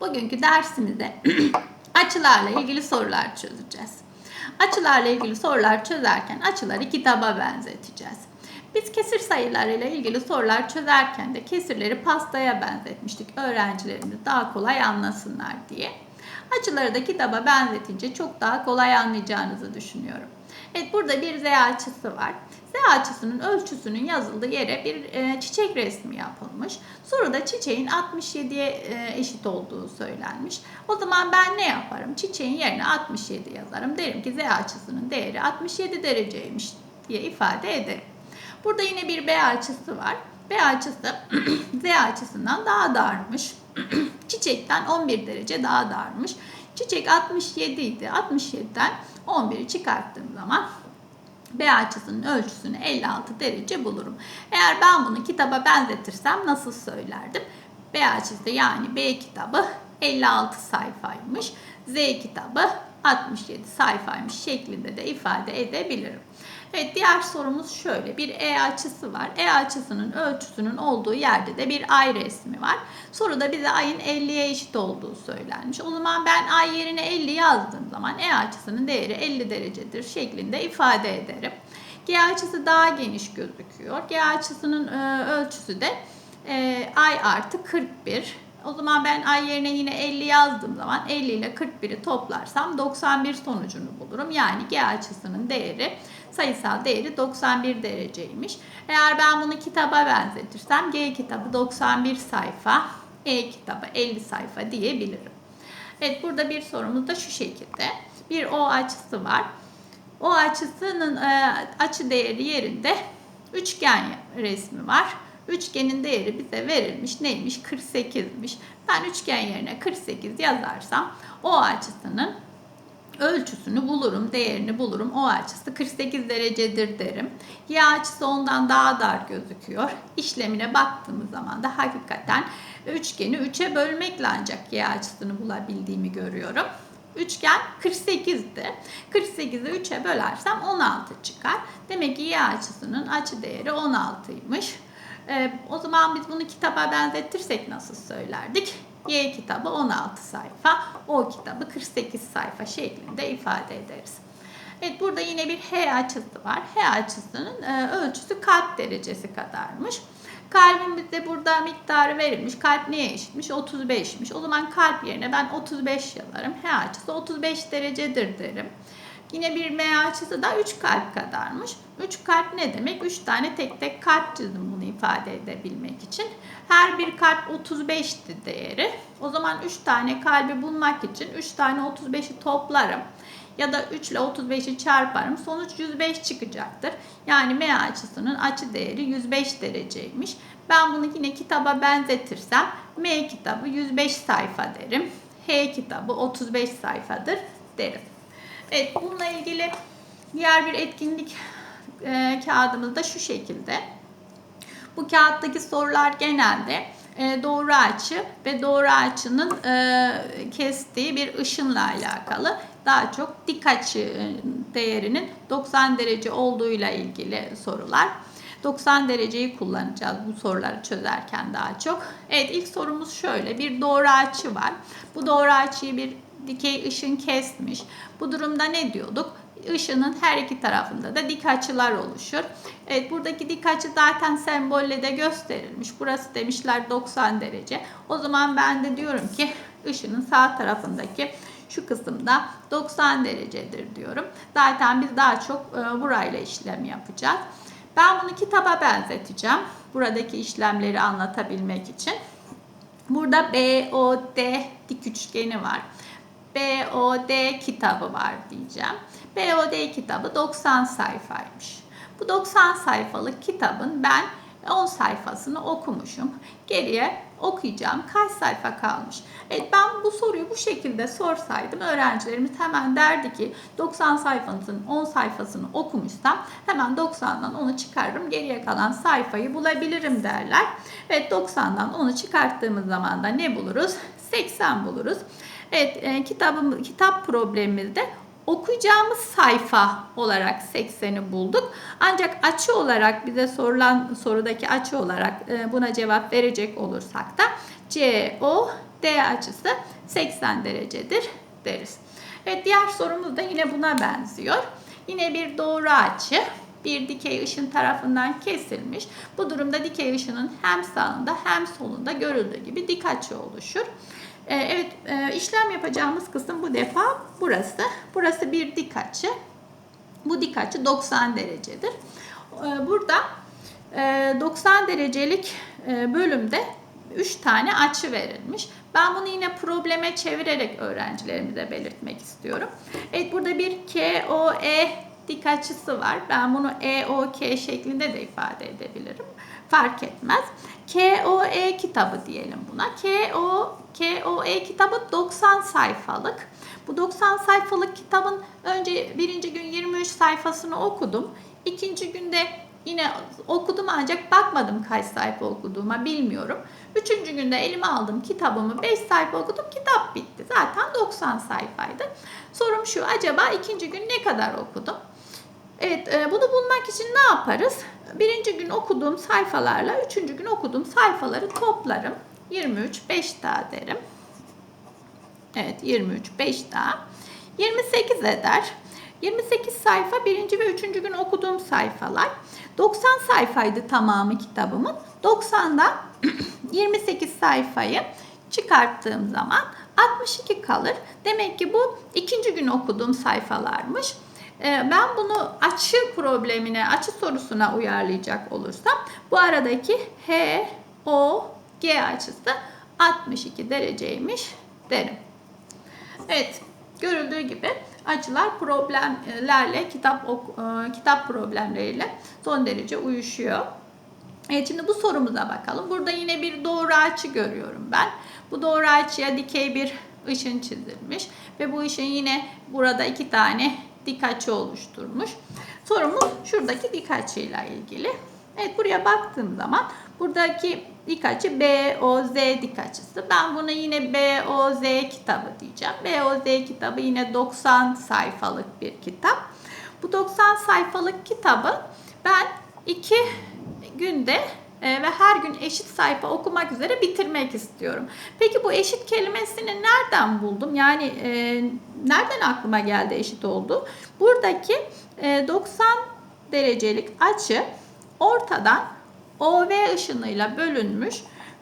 Bugünkü dersimizde açılarla ilgili sorular çözeceğiz. Açılarla ilgili sorular çözerken açıları kitaba benzeteceğiz. Biz kesir sayılarıyla ilgili sorular çözerken de kesirleri pastaya benzetmiştik. Öğrencilerimiz daha kolay anlasınlar diye. Açıları da kitaba benzetince çok daha kolay anlayacağınızı düşünüyorum. Evet burada bir Z açısı var. Z açısının ölçüsünün yazıldığı yere bir e, çiçek resmi yapılmış. Soruda çiçeğin 67'ye e, eşit olduğu söylenmiş. O zaman ben ne yaparım? Çiçeğin yerine 67 yazarım. Derim ki Z açısının değeri 67 dereceymiş diye ifade ederim. Burada yine bir B açısı var. B açısı Z açısından daha darmış. Çiçekten 11 derece daha darmış. Çiçek 67 idi. 67'den 11'i çıkarttığım zaman B açısının ölçüsünü 56 derece bulurum. Eğer ben bunu kitaba benzetirsem nasıl söylerdim? B açısı yani B kitabı 56 sayfaymış. Z kitabı 67 sayfaymış şeklinde de ifade edebilirim. Evet diğer sorumuz şöyle. Bir E açısı var. E açısının ölçüsünün olduğu yerde de bir ay resmi var. Soruda bize ayın 50'ye eşit olduğu söylenmiş. O zaman ben ay yerine 50 yazdığım zaman E açısının değeri 50 derecedir şeklinde ifade ederim. G açısı daha geniş gözüküyor. G açısının e, ölçüsü de e, ay artı 41. O zaman ben ay yerine yine 50 yazdığım zaman 50 ile 41'i toplarsam 91 sonucunu bulurum. Yani G açısının değeri sayısal değeri 91 dereceymiş. Eğer ben bunu kitaba benzetirsem G kitabı 91 sayfa, E kitabı 50 sayfa diyebilirim. Evet burada bir sorumuz da şu şekilde. Bir O açısı var. O açısının e, açı değeri yerinde üçgen resmi var. Üçgenin değeri bize verilmiş. Neymiş? 48'miş. Ben üçgen yerine 48 yazarsam o açısının ölçüsünü bulurum, değerini bulurum. O açısı 48 derecedir derim. Y açısı ondan daha dar gözüküyor. İşlemine baktığımız zaman da hakikaten üçgeni 3'e bölmekle ancak Y açısını bulabildiğimi görüyorum. Üçgen 48'di. 48'i 3'e bölersem 16 çıkar. Demek ki Y açısının açı değeri 16'ymış. Ee, o zaman biz bunu kitaba benzetirsek nasıl söylerdik? Y kitabı 16 sayfa, O kitabı 48 sayfa şeklinde ifade ederiz. Evet burada yine bir H açısı var. H açısının e, ölçüsü kalp derecesi kadarmış. Kalbin bize burada miktarı verilmiş. Kalp neye eşitmiş? 35'miş. O zaman kalp yerine ben 35 yazarım. H açısı 35 derecedir derim. Yine bir M açısı da 3 kalp kadarmış. 3 kalp ne demek? 3 tane tek tek kalp çizdim bunu ifade edebilmek için. Her bir kalp 35'ti değeri. O zaman 3 tane kalbi bulmak için 3 tane 35'i toplarım. Ya da 3 ile 35'i çarparım. Sonuç 105 çıkacaktır. Yani M açısının açı değeri 105 dereceymiş. Ben bunu yine kitaba benzetirsem M kitabı 105 sayfa derim. H kitabı 35 sayfadır derim. Evet bununla ilgili diğer bir etkinlik e, kağıdımız da şu şekilde. Bu kağıttaki sorular genelde e, doğru açı ve doğru açının e, kestiği bir ışınla alakalı. Daha çok dik açı değerinin 90 derece olduğuyla ilgili sorular. 90 dereceyi kullanacağız bu soruları çözerken daha çok. Evet ilk sorumuz şöyle. Bir doğru açı var. Bu doğru açıyı bir dikey ışın kesmiş. Bu durumda ne diyorduk? Işının her iki tarafında da dik açılar oluşur. Evet buradaki dik açı zaten sembolle de gösterilmiş. Burası demişler 90 derece. O zaman ben de diyorum ki ışının sağ tarafındaki şu kısımda 90 derecedir diyorum. Zaten biz daha çok e, burayla işlem yapacağız. Ben bunu kitaba benzeteceğim. Buradaki işlemleri anlatabilmek için. Burada BOD dik üçgeni var. BOD kitabı var diyeceğim. BOD kitabı 90 sayfaymış. Bu 90 sayfalık kitabın ben 10 sayfasını okumuşum. Geriye okuyacağım. Kaç sayfa kalmış? Evet ben bu soruyu bu şekilde sorsaydım öğrencilerimiz hemen derdi ki 90 sayfanın 10 sayfasını okumuşsam hemen 90'dan onu çıkarırım. Geriye kalan sayfayı bulabilirim derler. Evet 90'dan onu çıkarttığımız zaman da ne buluruz? 80 buluruz. Evet e, kitabım, kitap problemimizde okuyacağımız sayfa olarak 80'i bulduk. Ancak açı olarak bize sorulan sorudaki açı olarak e, buna cevap verecek olursak da CO D açısı 80 derecedir deriz. Evet diğer sorumuz da yine buna benziyor. Yine bir doğru açı bir dikey ışın tarafından kesilmiş. Bu durumda dikey ışının hem sağında hem solunda görüldüğü gibi dik açı oluşur. Ee, evet e, işlem yapacağımız kısım bu defa burası. Burası bir dik açı. Bu dik açı 90 derecedir. Ee, Burada e, 90 derecelik e, bölümde 3 tane açı verilmiş. Ben bunu yine probleme çevirerek öğrencilerimize belirtmek istiyorum. Evet burada bir KOE dik açısı var. Ben bunu EOK şeklinde de ifade edebilirim. Fark etmez. KOE kitabı diyelim buna. KO, KOE kitabı 90 sayfalık. Bu 90 sayfalık kitabın önce birinci gün 23 sayfasını okudum. İkinci günde yine okudum ancak bakmadım kaç sayfa okuduğuma bilmiyorum. Üçüncü günde elime aldım kitabımı 5 sayfa okudum kitap bitti. Zaten 90 sayfaydı. Sorum şu acaba ikinci gün ne kadar okudum? Evet e, bunu bulmak için ne yaparız? Birinci gün okuduğum sayfalarla üçüncü gün okuduğum sayfaları toplarım. 23 5 daha derim. Evet 23 5 daha. 28 eder. 28 sayfa birinci ve üçüncü gün okuduğum sayfalar. 90 sayfaydı tamamı kitabımın. 90'dan 28 sayfayı çıkarttığım zaman 62 kalır. Demek ki bu ikinci gün okuduğum sayfalarmış. Ee, Ben bunu açı problemine, açı sorusuna uyarlayacak olursam bu aradaki H, O, G açısı 62 dereceymiş derim. Evet, görüldüğü gibi açılar problemlerle kitap e, kitap problemleriyle son derece uyuşuyor. Evet şimdi bu sorumuza bakalım. Burada yine bir doğru açı görüyorum ben. Bu doğru açıya dikey bir ışın çizilmiş ve bu ışın yine burada iki tane dik açı oluşturmuş. Sorumuz şuradaki dik açıyla ilgili. Evet buraya baktığım zaman buradaki dik açı BOZ dik açısı. Ben buna yine BOZ kitabı diyeceğim. BOZ kitabı yine 90 sayfalık bir kitap. Bu 90 sayfalık kitabı ben iki günde ve her gün eşit sayfa okumak üzere bitirmek istiyorum. Peki bu eşit kelimesini nereden buldum? Yani e, nereden aklıma geldi eşit oldu? Buradaki e, 90 derecelik açı ortadan OV ışınıyla bölünmüş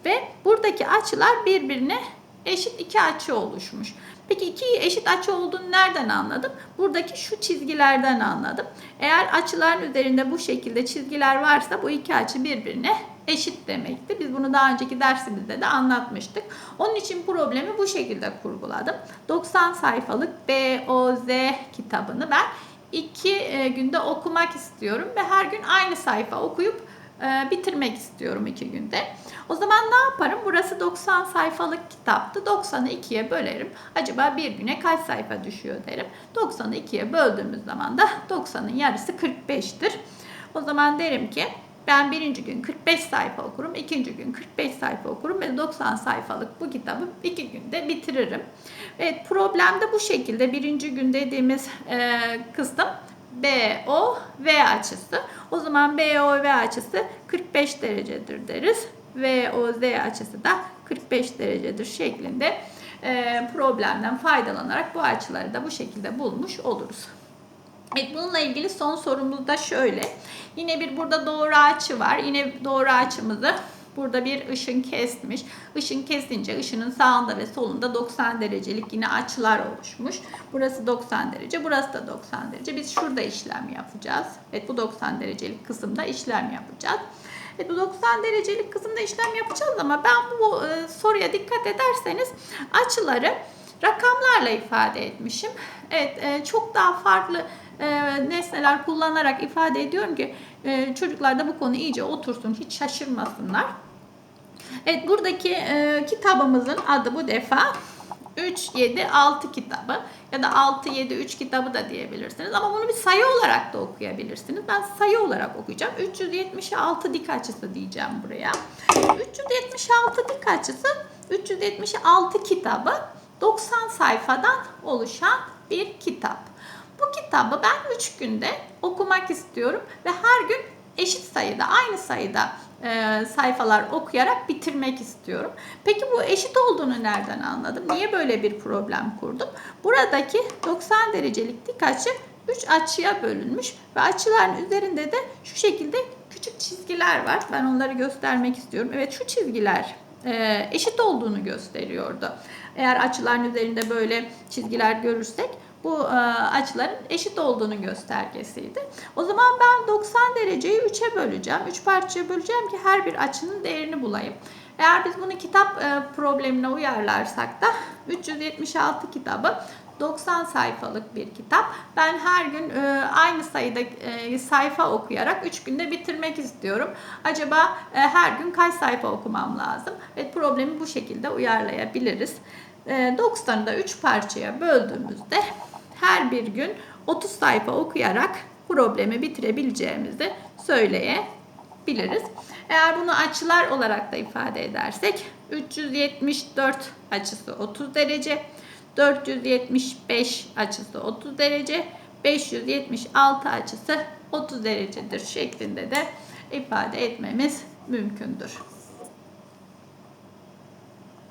ve buradaki açılar birbirine eşit iki açı oluşmuş. Peki iki eşit açı olduğunu nereden anladım? Buradaki şu çizgilerden anladım. Eğer açıların üzerinde bu şekilde çizgiler varsa bu iki açı birbirine eşit demekti. Biz bunu daha önceki dersimizde de anlatmıştık. Onun için problemi bu şekilde kurguladım. 90 sayfalık BOZ kitabını ben iki e, günde okumak istiyorum ve her gün aynı sayfa okuyup e, bitirmek istiyorum iki günde. O zaman ne yaparım? Burası 90 sayfalık kitaptı. 90'ı 2'ye bölerim. Acaba bir güne kaç sayfa düşüyor derim. 90'ı 2'ye böldüğümüz zaman da 90'ın yarısı 45'tir. O zaman derim ki ben birinci gün 45 sayfa okurum, ikinci gün 45 sayfa okurum ve 90 sayfalık bu kitabı iki günde bitiririm. Evet problemde bu şekilde birinci gün dediğimiz e, kısım BOV açısı. O zaman BOV açısı 45 derecedir deriz. VOZ açısı da 45 derecedir şeklinde e, problemden faydalanarak bu açıları da bu şekilde bulmuş oluruz. Evet, bununla ilgili son sorumuz da şöyle. Yine bir burada doğru açı var. Yine doğru açımızı burada bir ışın kesmiş. Işın kesince ışının sağında ve solunda 90 derecelik yine açılar oluşmuş. Burası 90 derece, burası da 90 derece. Biz şurada işlem yapacağız. Evet bu 90 derecelik kısımda işlem yapacağız. Evet, bu 90 derecelik kısımda işlem yapacağız ama ben bu e, soruya dikkat ederseniz açıları rakamlarla ifade etmişim. Evet e, çok daha farklı e, nesneler kullanarak ifade ediyorum ki e, çocuklar da bu konu iyice otursun, hiç şaşırmasınlar. Evet buradaki e, kitabımızın adı bu defa 3, 7, 6 kitabı ya da 6, 7, 3 kitabı da diyebilirsiniz. Ama bunu bir sayı olarak da okuyabilirsiniz. Ben sayı olarak okuyacağım. 376 dik açısı diyeceğim buraya. 376 dik açısı 376 kitabı 90 sayfadan oluşan bir kitap. Bu kitabı ben 3 günde okumak istiyorum ve her gün eşit sayıda, aynı sayıda e, sayfalar okuyarak bitirmek istiyorum. Peki bu eşit olduğunu nereden anladım? Niye böyle bir problem kurdum? Buradaki 90 derecelik dik açı 3 açıya bölünmüş ve açıların üzerinde de şu şekilde küçük çizgiler var. Ben onları göstermek istiyorum. Evet şu çizgiler e, eşit olduğunu gösteriyordu. Eğer açıların üzerinde böyle çizgiler görürsek bu e, açıların eşit olduğunu göstergesiydi. O zaman ben 90 dereceyi 3'e böleceğim. 3 parçaya böleceğim ki her bir açının değerini bulayım. Eğer biz bunu kitap e, problemine uyarlarsak da 376 kitabı 90 sayfalık bir kitap. Ben her gün e, aynı sayıda sayfa okuyarak 3 günde bitirmek istiyorum. Acaba her gün kaç sayfa okumam lazım? Ve problemi bu şekilde uyarlayabiliriz. E, 90'ı da 3 parçaya böldüğümüzde her bir gün 30 sayfa okuyarak problemi bitirebileceğimizi söyleyebiliriz. Eğer bunu açılar olarak da ifade edersek 374 açısı 30 derece, 475 açısı 30 derece, 576 açısı 30 derecedir şeklinde de ifade etmemiz mümkündür.